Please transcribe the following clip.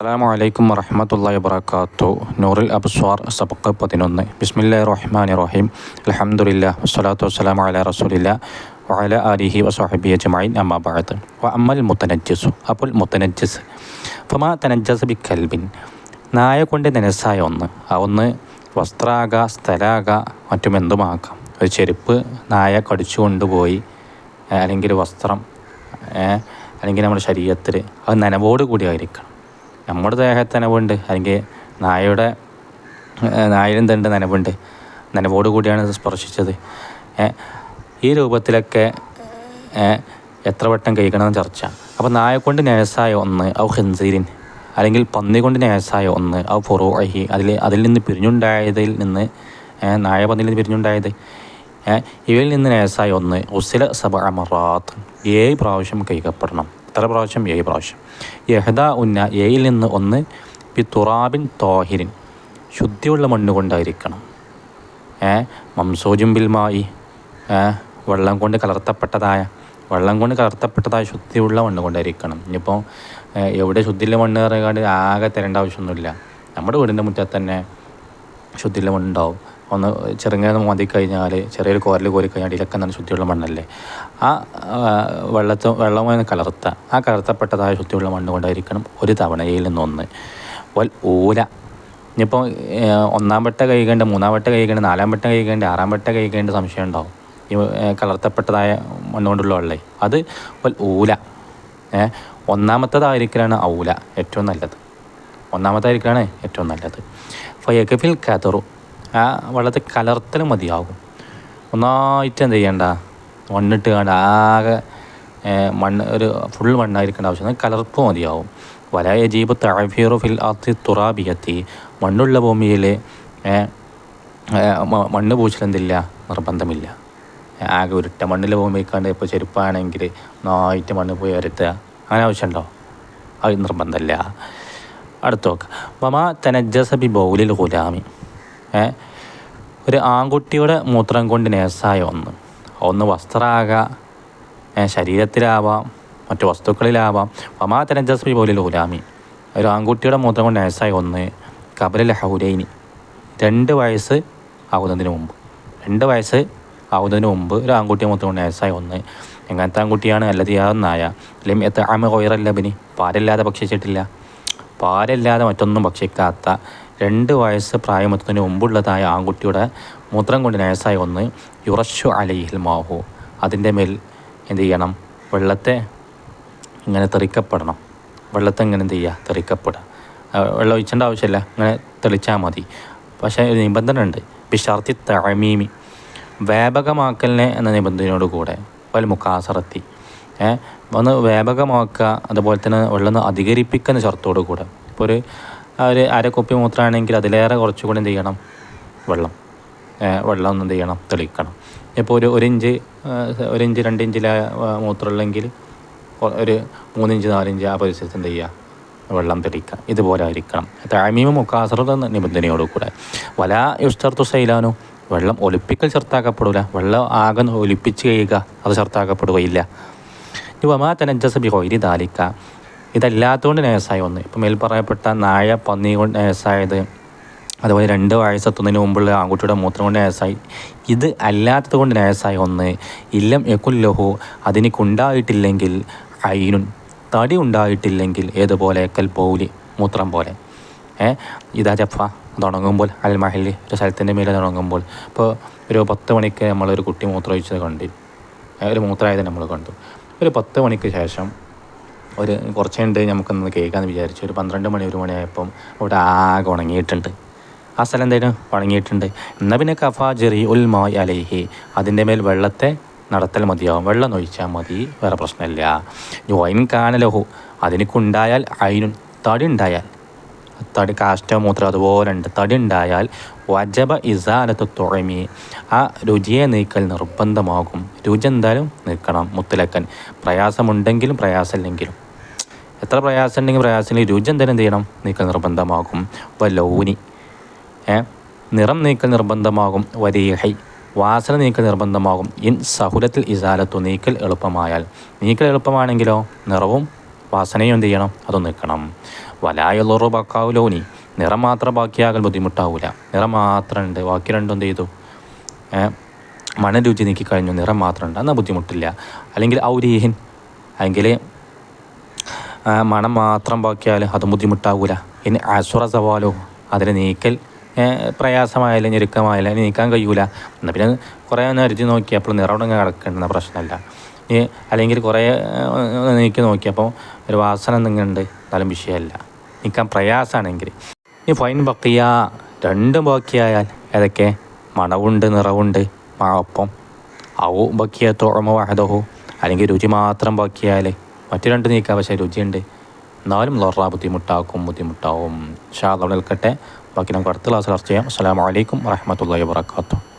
അസ്സാം വലൈക്കും വറഹമത്തല്ലാ വബർക്കാത്തു നൂറിൽ അബ്സ്വാർ സബക്ക് പതിനൊന്ന്. ബിസ്മില്ലാ റഹ്മാൻ റഹീം. അലഹമുല്ല വസ്സലാത്തു വസ്സലാം അല റസൂലില്ല വഅല അലിഹി വസാഹിബി അജ്മഈൻ. അമ്മാ ബഅദ്. വ അമ്മൽ മുത്തനജ്ജസു. അപ്പോൾ മുത്തനജ്ജസ്. ഫമാ തനജ്ജസ് ബി കൽബിൻ നായ കൊണ്ട് നനസായ ഒന്ന്. ആ ഒന്ന് വസ്ത്രാക സ്ഥലാക മറ്റും എന്തുമാക്കാം ഒരു ചെരുപ്പ് നായ കടിച്ചു കൊണ്ടുപോയി അല്ലെങ്കിൽ വസ്ത്രം അല്ലെങ്കിൽ നമ്മുടെ ശരീരത്തിൽ. അത് നനവോട് കൂടി ആയിരിക്കണം. നമ്മുടെ ദേഹത്ത് നനവുണ്ട്. അല്ലെങ്കിൽ നായയുടെ നായരെന്തുണ്ട് നനവുണ്ട്. നനവോട് കൂടിയാണ് സ്പർശിച്ചത്. ഈ രൂപത്തിലൊക്കെ എത്ര വട്ടം കഴിക്കണമെന്ന് ചർച്ച. അപ്പോൾ നായ കൊണ്ട് നേഴ്സായ ഒന്ന് ഔ ഹിൻസീരിൻ അല്ലെങ്കിൽ പന്നി കൊണ്ട് നേഴ്സായ ഒന്ന് ഔ ഫൊറോഹി അതിൽ അതിൽ നിന്ന് പിരിഞ്ഞുണ്ടായതിൽ നിന്ന് നായ പന്നിയിൽ നിന്ന് പിരിഞ്ഞുണ്ടായത്. ഇവയിൽ നിന്ന് നേഴ്സായ ഒന്ന് ഉസില സബ അമറാത്ത് ഏഴ് പ്രാവശ്യം കഴിക്കപ്പെടണം എത്ര പ്രാവശ്യം? ഏഴ് പ്രാവശ്യം. യഹദ ഉന്ന ഏയിൽ നിന്ന് ഒന്ന് പി തുറാബിൻ തോഹിരിൻ. ശുദ്ധിയുള്ള മണ്ണ് കൊണ്ടായിരിക്കണം. ഏ? മംസോജും ബിൽമായി ഏ? വെള്ളം കൊണ്ട് കലർത്തപ്പെട്ടതായ വെള്ളം കൊണ്ട് കലർത്തപ്പെട്ടതായ ശുദ്ധിയുള്ള മണ്ണ് കൊണ്ടായിരിക്കണം. ഇനിയിപ്പോൾ എവിടെ ശുദ്ധിയുള്ള മണ്ണ് പറയുക ആകെ തരേണ്ട ആവശ്യമൊന്നുമില്ല. നമ്മുടെ വീടിന്റെ മുറ്റത്ത് തന്നെ ശുദ്ധിയുള്ള മണ്ണുണ്ടാവും. ഒന്ന് ചെറുങ്ങനെ മതി കഴിഞ്ഞാൽ ചെറിയൊരു കോരൽ കോരി കഴിഞ്ഞാൽ അടിയിലൊക്കെ നല്ല ശുദ്ധിയുള്ള മണ്ണല്ലേ? ആ വെള്ളത്തെ വെള്ളമായി കലർത്ത ആ കലർത്തപ്പെട്ടതായ ശുദ്ധിയുള്ള മണ്ണ് കൊണ്ടായിരിക്കണം ഒരു തവണയിൽ നിന്നൊന്ന്. വൽ ഊല ഇനിയിപ്പോൾ ഒന്നാം വട്ട കഴിക്കേണ്ട മൂന്നാം വട്ട കഴിക്കേണ്ട നാലാം വട്ട കഴിക്കേണ്ട ആറാം വട്ട കഴിക്കേണ്ട സംശയം ഉണ്ടാവും. ഈ കലർത്തപ്പെട്ടതായ മണ്ണ് കൊണ്ടുള്ള വെള്ളേ. അത് വൽ ഊല ഒന്നാമത്തതായിരിക്കലാണ് ഔല ഏറ്റവും നല്ലത്. ഒന്നാമത്തായിരിക്കലാണ് ഏറ്റവും നല്ലത്. ഫയക്കഫിൽ കതറു ആ വെള്ളത്തിൽ കലർത്തൽ മതിയാകും. ഒന്നായിട്ട് എന്ത് ചെയ്യണ്ട? മണ്ണിട്ട് കണ്ട് ആകെ മണ്ണ് ഒരു ഫുൾ മണ്ണായിരിക്കേണ്ട ആവശ്യം കലർപ്പ് മതിയാവും വലായ ജീബ് തഴഫീറു ഫിൽ അത്തി തുറാബിയത്തി. മണ്ണുള്ള ഭൂമിയിൽ മണ്ണ് പൂച്ചലെന്തില്ല നിർബന്ധമില്ല. ആകെ ഉരുട്ട മണ്ണിൽ ഭൂമിക്കാണ്ട് ഇപ്പോൾ ചെരുപ്പാണെങ്കിൽ നന്നായിട്ട് മണ്ണ് പോയി വരുത്തുക അങ്ങനെ ആവശ്യമുണ്ടോ? അത് നിർബന്ധമില്ല. അടുത്തോക്ക് മമ വമാ തനജ്ജസ ബി ബൗലിൽ ഗുലാമി. ഏ ഒരു ആൺകുട്ടിയുടെ മൂത്രം കൊണ്ട് നേഴ്സായ ഒന്ന്. ഒന്ന് വസ്ത്രമാകാം ശരീരത്തിലാവാം മറ്റു വസ്തുക്കളിലാവാം. ഒമാ തനജസ്മി പോലെ ഗുലാമി ഒരു ആൺകുട്ടിയുടെ മൂത്രം കൊണ്ട് നേഴ്സായ ഒന്ന് കബലിൽ ഹൗലൈനി രണ്ട് വയസ്സ് ആകുന്നതിന് മുമ്പ്. രണ്ട് വയസ്സ് ആവുന്നതിന് മുമ്പ് ഒരു ആൺകുട്ടിയെ മൂത്രം കൊണ്ട് നേഴ്സായ ഒന്ന് എങ്ങനത്തെ ആൺകുട്ടിയാണ്? അല്ലതിയാവുന്നായ അല്ലെങ്കിൽ എത്ര ആമ കൊയറല്ല പിന്നെ പാലില്ലാതെ ഭക്ഷിച്ചിട്ടില്ല. പാലില്ലാതെ മറ്റൊന്നും ഭക്ഷിക്കാത്ത രണ്ട് വയസ്സ് പ്രായമെത്തുന്നതിന് മുമ്പുള്ളതായ ആൺകുട്ടിയുടെ മൂത്രം കൊണ്ട് നയസായി ഒന്ന് യുറശു അലയിൽ മാഹു. അതിന്റെ മേൽ എന്ത് ചെയ്യണം? വെള്ളത്തെ ഇങ്ങനെ തെറിക്കപ്പെടണം. വെള്ളത്തെ ഇങ്ങനെ എന്ത് ചെയ്യുക? തെറിക്കപ്പെടുക. വെള്ളം ഒഴിച്ചേണ്ട ആവശ്യമില്ല. ഇങ്ങനെ തെളിച്ചാൽ മതി. പക്ഷേ ഒരു നിബന്ധന ഉണ്ട് ബിഷാർത്തി തഴമീമി വ്യാപകമാക്കലിനെ എന്ന നിബന്ധനയോട് കൂടെ. വൽ മുക്കാസറത്തി ഒന്ന് വ്യാപകമാക്കുക അതുപോലെ തന്നെ വെള്ളം അധികരിപ്പിക്കുന്ന ചർത്തോടുകൂടെ ഇപ്പോൾ ഒരു ആ ഒരു അര കുപ്പി മൂത്രമാണെങ്കിൽ അതിലേറെ കുറച്ചുകൂടി എന്ത് ചെയ്യണം? വെള്ളം. വെള്ളം ഒന്ന് എന്ത് ചെയ്യണം? തെളിക്കണം. ഇപ്പോൾ ഒരു ഒരു ഇഞ്ച് ഒരു ഇഞ്ച് രണ്ട് ഇഞ്ചിലെ മൂത്രമുള്ളെങ്കിൽ ഒരു മൂന്നിഞ്ച് നാലിഞ്ച് ആ പരിസരത്ത് എന്ത് ചെയ്യുക വെള്ളം തെളിക്കുക ഇതുപോലെ ആയിരിക്കണം താഴ്മീമ മുക്കാസറത് എന്ന നിബന്ധനയോട് കൂടെ. വല യുസ്തർത്തു സൈലാനു. വെള്ളം ഒലിപ്പിക്കൽ ചെറുത്താക്കപ്പെടില്ല വെള്ളം ആകെ ഒലിപ്പിച്ച് കഴിയുക അത് ചെറുത്താക്കപ്പെടുകയില്ല. വമാ തനജ്ജസ ബി ഹൊയ്രി ദാലിക്ക. ഇതല്ലാത്തതുകൊണ്ട് നേഴ്സായി ഒന്ന് ഇപ്പം മേൽ പറയപ്പെട്ട നായ പന്നി കൊണ്ട് നേഴ്സായത് അതുപോലെ രണ്ട് വയസ്സെത്തുന്നതിന് മുമ്പുള്ള ആൺകുട്ടിയുടെ മൂത്രം കൊണ്ട് നേഴ്സായി. ഇത് അല്ലാത്തത് കൊണ്ട് നേഴ്സായി ഒന്ന് ഇല്ലം യക്കുല്ലഹു അതിനിക്കുണ്ടായിട്ടില്ലെങ്കിൽ അയിനുൻ തടി ഉണ്ടായിട്ടില്ലെങ്കിൽ ഏതുപോലെ കൽ പൗലി മൂത്രം പോലെ. ഏ ഇതാ ജഫ തുടങ്ങുമ്പോൾ അൽ മഹലി ഒരു സ്ഥലത്തിന്റെ മേലെ തുടങ്ങുമ്പോൾ. ഇപ്പോൾ ഒരു പത്ത് മണിക്ക് നമ്മളൊരു കുട്ടി മൂത്രം ഒഴിച്ചത് കണ്ടു ഒരു മൂത്രമായത് നമ്മൾ കണ്ടു. ഒരു പത്ത് മണിക്ക് ശേഷം ഒരു കുറച്ച് കഴിഞ്ഞ് നമുക്കൊന്ന് കേൾക്കാമെന്ന് വിചാരിച്ചു. ഒരു പന്ത്രണ്ട് മണി ഒരു മണിയായപ്പം അവിടെ ആകെ ഉണങ്ങിയിട്ടുണ്ട്. ആ സ്ഥലം എന്തായാലും ഉണങ്ങിയിട്ടുണ്ട്. എന്നാൽ പിന്നെ കഫ ജെറി ഉൽ മോയ് അലൈഹി. അതിന്റെ മേൽ വെള്ളത്തെ നടത്തൽ മതിയാവും. വെള്ളം ഒഴിച്ചാൽ മതി. വേറെ പ്രശ്നമില്ല. ജോയിൻ കാനലഹു അതിനിക്കുണ്ടായാൽ അയിനുൻ തടി ഉണ്ടായാൽ. തടി കാഷ്ടോ മൂത്രം അതുപോലെ ഉണ്ട്. തടി ഉണ്ടായാൽ വജബ ഇസാലത്ത് തുഴമി. ആ രുചിയെ നീക്കൽ നിർബന്ധമാകും. രുചി എന്തായാലും നീക്കണം. മുത്തലക്കൻ. പ്രയാസമുണ്ടെങ്കിലും പ്രയാസമില്ലെങ്കിലും. എത്ര പ്രയാസം ഉണ്ടെങ്കിൽ പ്രയാസമില്ലെങ്കിൽ രുചി എന്തായാലും എന്ത് ചെയ്യണം? നീക്കൽ നിർബന്ധമാകും. വലൗനി. ഏ? നിറം നീക്കൽ നിർബന്ധമാകും. വരീഹൈ. വാസന നീക്കൽ നിർബന്ധമാകും. ഇൻ സഹുലത്തിൽ ഇസാലത്തു നീക്കൽ എളുപ്പമായാൽ. നീക്കൽ എളുപ്പമാണെങ്കിലോ? നിറവും വാസനയും എന്ത് ചെയ്യണം? അത് നിൽക്കണം വലായുള്ളൊറു ബക്കാവുലോനി നിറം മാത്രം ബാക്കിയാകാൻ ബുദ്ധിമുട്ടാവില്ല നിറം മാത്രം ഉണ്ട്. ബാക്കി രണ്ടും എന്ത് ചെയ്തു? മണ രുചി നീക്കി നിറം മാത്രമുണ്ട് എന്നാൽ ബുദ്ധിമുട്ടില്ല. അല്ലെങ്കിൽ ഔരീഹിൻ. അല്ലെങ്കിൽ മണം മാത്രം ബാക്കിയാൽ അത് ബുദ്ധിമുട്ടാകില്ല ഇനി അസുറ സവാലോ അതിന് നീക്കൽ പ്രയാസമായാലും ഞെരുക്കമായാലും നീക്കാൻ കഴിയൂല. എന്നാൽ പിന്നെ കുറേ ഒന്ന് നോക്കിയപ്പോൾ നിറവിടങ്ങ് കിടക്കേണ്ടുന്ന പ്രശ്നമല്ല ഈ അല്ലെങ്കിൽ കുറേ നീക്കി നോക്കിയപ്പോൾ ഒരു വാസന എന്തെങ്കിലുണ്ട് എന്നാലും വിഷയമല്ല നീക്കാൻ പ്രയാസമാണെങ്കിൽ ഈ ഫൈൻ ബക്കിയ രണ്ടും ബാക്കിയായാൽ ഏതൊക്കെ? മണവുണ്ട് നിറവുണ്ട് മാപ്പം ഔ ബക്കിയ തോഴമ വാഹദഹോ അല്ലെങ്കിൽ രുചി മാത്രം ബാക്കിയാൽ മറ്റു രണ്ട് പക്ഷേ രുചിയുണ്ട്. എന്നാലും ലൊറ ബുദ്ധിമുട്ടാക്കും ബുദ്ധിമുട്ടാവും. ഷാ അവിടെ നിൽക്കട്ടെ. ബാക്കി നമുക്ക് അടുത്ത ക്ലാസ് ചർച്ച ചെയ്യാം. അസ്സാം വലൈക്കും വാഹമത്തല്ലാ വാത്തു